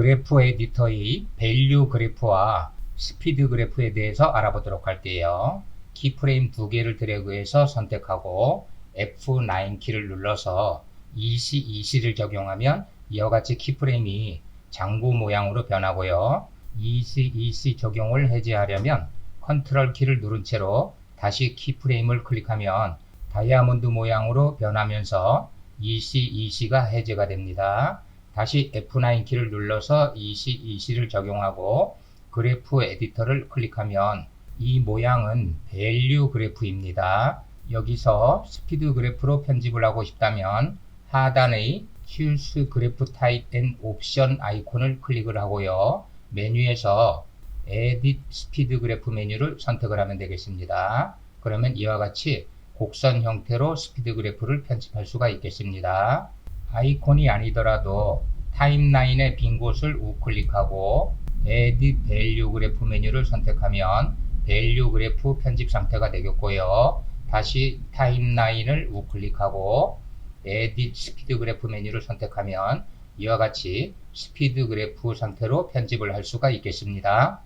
그래프 에디터의 밸류 그래프와 스피드 그래프에 대해서 알아보도록 할게요. 키프레임 두 개를 드래그해서 선택하고 F9 키를 눌러서 EC, EC를 적용하면 이와 같이 키프레임이 장구 모양으로 변하고요. EC, EC 적용을 해제하려면 컨트롤 키를 누른 채로 다시 키프레임을 클릭하면 다이아몬드 모양으로 변하면서 EC, EC가 해제가 됩니다. 다시 F9 키를 눌러서 EC, EC를 적용하고 그래프 에디터를 클릭하면 이 모양은 밸류 그래프입니다. 여기서 스피드 그래프로 편집을 하고 싶다면 하단의 Choose 그래프 타입 앤 옵션 아이콘을 클릭을 하고요. 메뉴에서 Edit 스피드 그래프 메뉴를 선택을 하면 되겠습니다. 그러면 이와 같이 곡선 형태로 스피드 그래프를 편집할 수가 있겠습니다. 아이콘이 아니더라도 타임라인의 빈 곳을 우클릭하고 Edit Value 그래프 메뉴를 선택하면 밸류 그래프 편집 상태가 되겠고요. 다시 타임라인을 우클릭하고 에딧 스피드 그래프 메뉴를 선택하면 이와 같이 스피드 그래프 상태로 편집을 할 수가 있겠습니다.